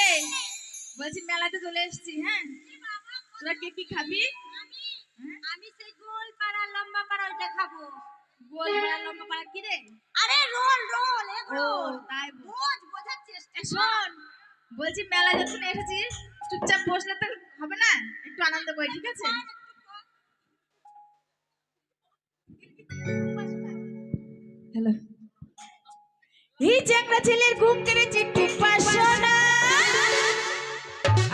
রে বলছি মেলাতে চলে এসেছি হ্যাঁ? তোরা কে কি খাবি? হ্যাঁ? আমি সেই গোল পাড়া লম্বা পাড়া ওইটা খাব। গোল পাড়া লম্বা পাড়া কি রে? আরে রোল রোল এগ রোল তাই। বোঝ বোঝার চেষ্টা। এ, শোন বলছি মেলা যখন এসেছিস চুপচাপ বসলে তো হবে না? একটু আনন্দ করি ঠিক আছে? হ্যালো। এই চ্যাংড়া ছেলের ঘুম কেড়েছে টুপাসনা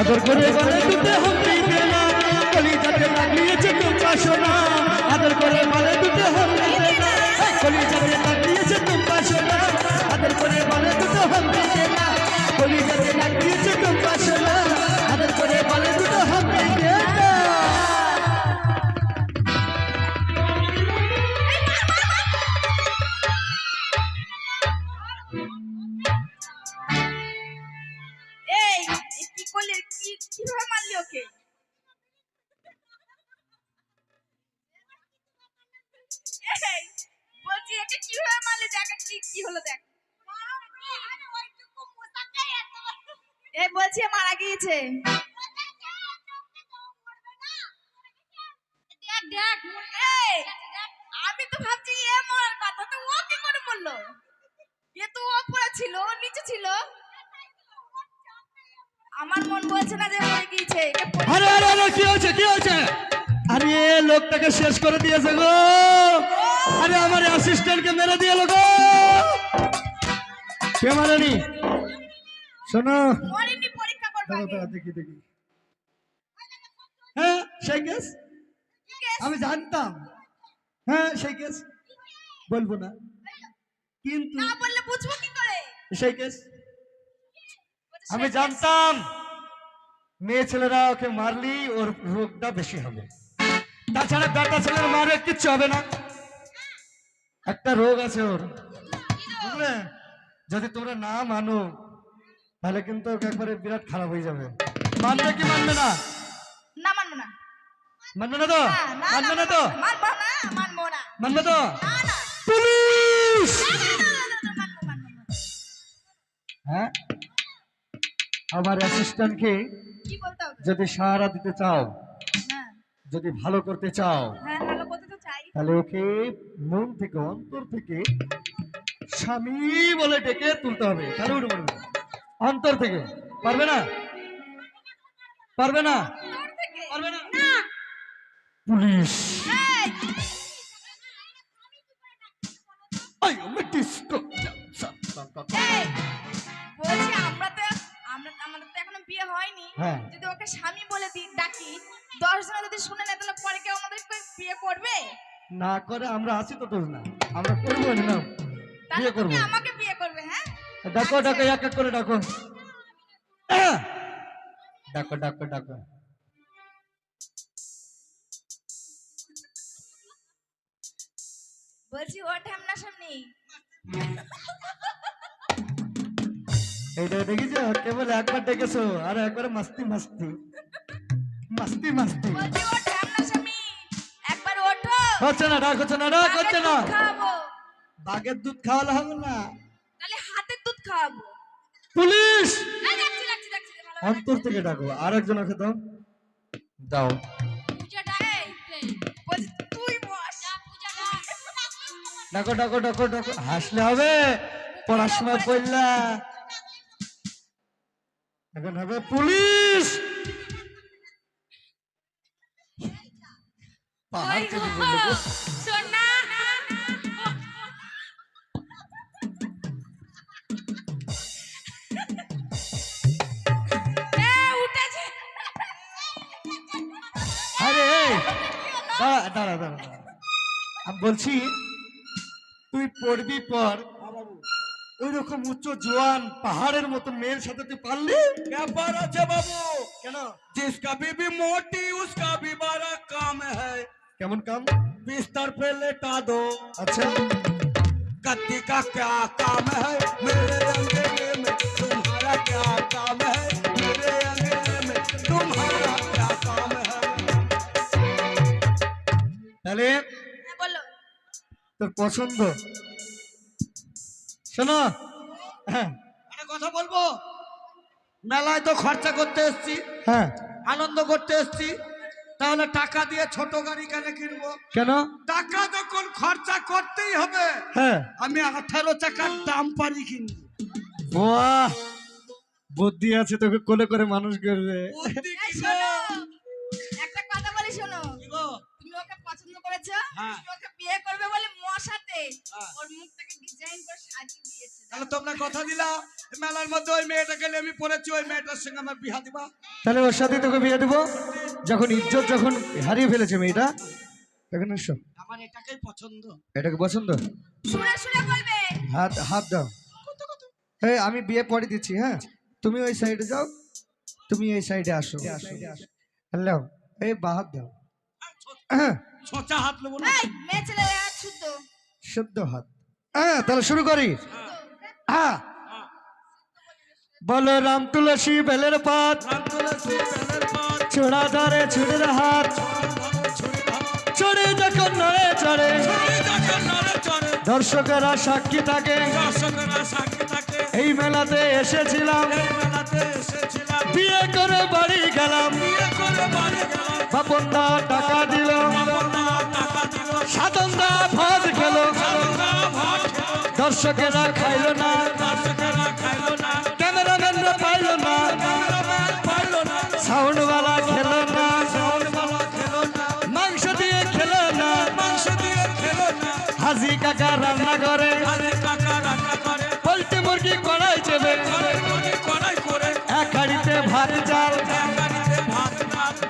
আদর করে বলে দুটো হামলি দেনা কলি যাতে লাগিয়েছে তো পাশনা আদর করে বলে দুটো হামলি এই, বলছি একে কীভাবে মারলি দেখ কি হলো দেখ। এই বলছি মারা গিয়েছে। আমি তো ভাবছি এ মার কথা তো ও কি করে বলল? এ তো ওপরে ছিল ও নিচে ছিল। আমার মন বলছে না যে মরে গিয়েছে আরে আরে আরে কি হয়েছে কি হয়েছে? আরে লোকটাকে শেষ করে দিয়েছে গো। আরে আমার অ্যাসিস্ট্যান্টকে মেরে দিয়ে গো। কে মারেনি? শোনো। দেখি দেখি। হ্যাঁ সেই কেস আমি জানতাম। হ্যাঁ সেই কেস বলব না। কিন্তু না বললে বুঝব কি করে? সেই কেস আমি জানতাম। মেয়ে ছেলেরা ওকে মারলি ওর রোগটা বেশি হবে। তাছাড়া বেটা ছেলের মারে কিচ্ছু হবে না একটা রোগ আছে ওর বুঝলে যদি তোমরা না মানো তাহলে কিন্তু একবারে বিরাট খারাপ হয়ে যাবে মানবে কি মানবে না না মানবো না মানবে না তো মানবে না, তো মানবো তো পুলিশ। হ্যাঁ আমার অ্যাসিস্ট্যান্টকে কি যদি সাহারা দিতে চাও হ্যাঁ যদি ভালো করতে চাও হ্যাঁ তো তাহলে ওকে মন থেকে অন্তর থেকে স্বামী বলে ডেকে তুলতে হবে। অন্তর থেকে। পারবে না? পারবে না? পারবে না? পুলিশ। এই, আই আমি ডিস্কো এই, বলছি আমরা তো আমরা আমাদের হ্যাঁ। যদি ওকে স্বামী দশ জনে যদি শুনে নেয় তাহলে পরে কেউ আমাদের বিয়ে করবে? না করে আমরা আছি তো তোর না। আমরা করব না বিয়ে করব। আমাকে বিয়ে করবে হ্যাঁ? ডাকো ডাকো এক এক করে ডাকো! ডাকো ডাকো ডাকো। বলছি ও ঠামনা সামনি। দেখেছ? কেবল একবার ডেকেছো আর একবার মাস্তি মাস্তি। মাস্তি মাস্তি হচ্ছে না ডাক হচ্ছে না ডাক হচ্ছে না। বাঘের দুধ খাওয়ালে হবে না। তাহলে হাতের দুধ খাওয়াবো। পুলিশ! অন্তর থেকে ডাকো আর একজন আছে দাও। ডাক ডাক হাসলে হবে সময় পড়লা এখন হবে পুলিশ! বলছি তুই পড়বি পর ওই রকম উচ্চ জোয়ান পাহাড়ের মতো মেয়ের সাথে তুই পারলি? ব্যাপার আছে বাবু। কেন? জিসকা বিবি মোটি উসকা কাম হ্যায়। কেমন কাম बिस्तर पे लेटा दो আচ্ছা गद्दी का क्या काम है मेरे अंगेने में तुम्हारा क्या काम है मेरे अंगेने में तुम्हारा क्या काम है তাহলে হ্যাঁ বলো তোর পছন্দ শোনো হ্যাঁ একটা কথা বলবো মেলায় তো খরচা করতে এসছি হ্যাঁ আনন্দ করতে এসছি তাহলে টাকা দিয়ে ছোট গাড়ি কেন কিনবো? কেন? টাকা যখন খরচা করতেই হবে। হ্যাঁ। আমি আঠারো চাকার দাম পারি কিনবো। বাহ! বুদ্ধি আছে তোকে কোলে করে মানুষ করবে বুদ্ধি এই কি শোনো গো? একটা কথা বলি শোনো। গো? তুমি ওকে পছন্দ করেছ? হ্যাঁ। ওকে বিয়ে করবে বলে মশাতে হ্যাঁ। ওর মুখটাকে ডিজাইন করে সাজিয়ে দিয়েছে। তাহলে তোমরা কথা দিলা মেলার মধ্যে ওই মেয়েটাকে নিয়ে আমি পড়েছি ওই মেয়েটার সঙ্গে আমার বিহা দিবা। তাহলে ওর সাথে তোকে বিয়ে দেবো। যখন ইজ্জত যখন হারিয়ে ফেলেছে মেয়েটা তখন এসো আমার এটাকেই পছন্দ। এটাকে পছন্দ? শুনে শুনে বলবে। হাত হাত দাও। এই আমি বিয়ে পরে দিচ্ছি হ্যাঁ? তুমি ওই সাইডে যাও তুমি এই সাইডে আসো। হ্যালো এই বাহাত দাও। হ্যাঁ। হাত নেব না। এই মেয়ে ছেলে আর শুদ্ধ। শুদ্ধ হাত। হ্যাঁ তাহলে শুরু করি। হ্যাঁ। বলো রাম তুলসী বেলের পাত ছোড়া ধরে হাত। চড়ে যখন নড়ে চড়ে, দর্শকেরা সাক্ষী থাকে। এই মেলাতে এসেছিলাম। এই বিয়ে করে বাড়ি গেলাম বিয়ে করে বাড়ি গেলাম। বাপনদা টাকা দিল। দর্শকেরা খাইলো না দর্শকেরা খাইলো না। ক্যামেরাম্যানরা পাইলো না। ক্যামেরাম্যান পাইলো না সাউন্ডওয়ালা খেলো না। সাউন্ডওয়ালা খেলো না মাংস দিয়ে খেলো না। মাংস দিয়ে খেলো না হাজি কাকা রান্না করে। পোল্ট্রি মুরগি কড়াই চেবে। কড়াই ভাত চাল।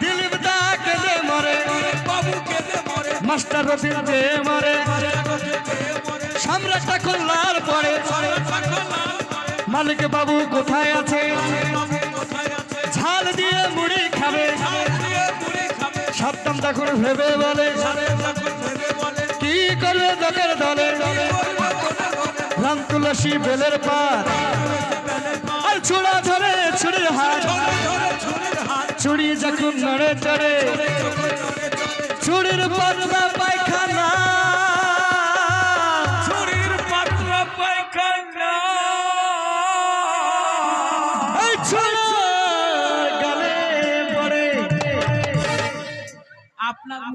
দিলীপ দা কেঁদে মরে। বাবু কেঁদে মরে মরে। জগতে পেয়ে মরে সম্রাট ঠাকুর পরে। মালিক বাবু কোথায় আছে? ঝাল দিয়ে মুড়ি খাবে। সাবধান তখন ভেবে বলে। কি করবে দলের দলে? রাম তুলসী বেলের পাত। আর ছুড়া ধরে ছুরির হাত। ছুরি যখন নড়ে চড়ে চোখে চড়ে চড়ে পাতলা পায়খানা।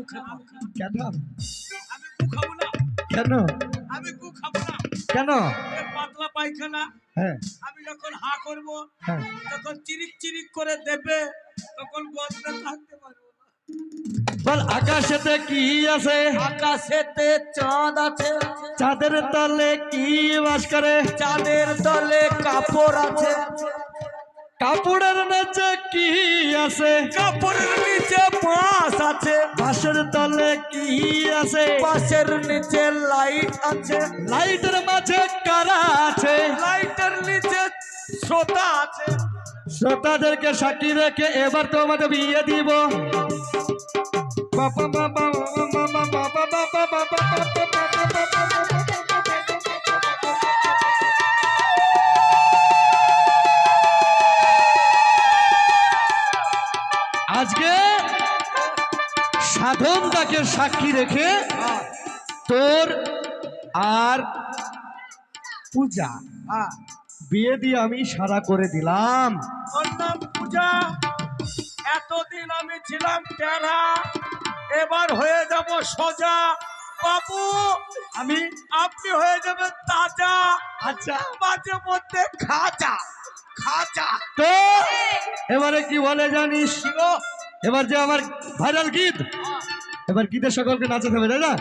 কেন? আমি কু খাব না। কেন? আমি কু খাব না। কেন? পাতলা পায়খানা। হ্যাঁ। আমি যখন হা করব হ্যাঁ। তখন চিরিক চিরিক করে দেবে তখন বদলে থাকতে পারব বল আকাশেতে কি আছে? আকাশেতে চাঁদ আছে। চাঁদের তলে কি বাস করে? চাঁদের তলে কাপড় আছে। কাপড়ের নিচে কি আছে কাপড়ের নিচে বাঁশ আছে বাসের তলে কি আছে বাঁশের নিচে লাইট আছে লাইটের মাঝে কারা আছে লাইটের নিচে শ্রোতা আছে শ্রোতাদেরকে সাক্ষী রেখে এবার তোমাদের বিয়ে দিব বাবা বাবা বাবা বাবা বাবা বাবা তাকে সাক্ষী রেখে তোর আর পূজা হ্যাঁ বিয়ে দিয়ে আমি সারা করে দিলাম। পূজা। এতদিন আমি ছিলাম টেরা। এবার হয়ে যাব সোজা। বাবু আমি আপনি হয়ে যাবেন তাজা। আচ্ছা। মাঝে মধ্যে খাজা। খাজা। তো এবারে কি বলে জানিস? এবার যে আমার ভাইরাল গীত। এবার গীতের সকলকে নাচাতে হবে তাই না?